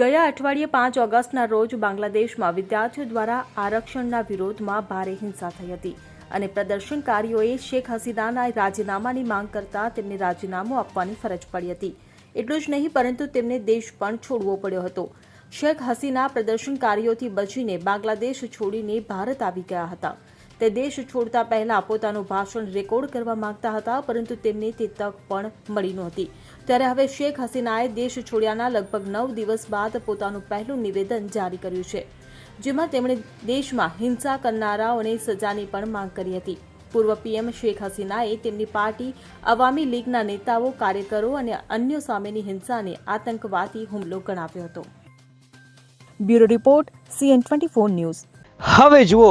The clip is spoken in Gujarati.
ગયા અઠવાડિયે પાંચ ઓગસ્ટના રોજ બાંગ્લાદેશમાં વિદ્યાર્થીઓ દ્વારા આરક્ષણના વિરોધમાં ભારે હિંસા થઈ હતી અને પ્રદર્શનકારીઓએ શેખ હસીનાના રાજીનામાની માંગ કરતા તેમને રાજીનામું આપવાની ફરજ પડી હતી. એટલું જ નહીં, પરંતુ તેમને દેશ પણ છોડવો પડ્યો હતો. શેખ હસીના પ્રદર્શનકારીઓથી બચીને બાંગ્લાદેશ છોડીને ભારત આવી ગયા હતા. તે દેશ છોડતા પહેલા પોતાનું ભાષણ રેકોર્ડ કરવા માંગતા હતા, પરંતુ તેમને તે તક પણ મળી નહોતી. ત્યારે હવે શેખ હસીનાએ દેશ છોડ્યાના લગભગ નવ દિવસ બાદ પોતાનું પહેલું નિવેદન જારી કર્યું છે, જેમાં તેમણે દેશમાં હિંસા કરનારાઓને સજાની પણ માંગ કરી હતી. પૂર્વ પીએમ શેખ હસીનાએ તેમની પાર્ટી, અવામી લીગના નેતાઓ, કાર્યકરો અને અન્યો સામેની હિંસાને આતંકવાદી હુમલો ગણાવ્યો હતો. Bureau report, CN twenty four news. હવે જુઓ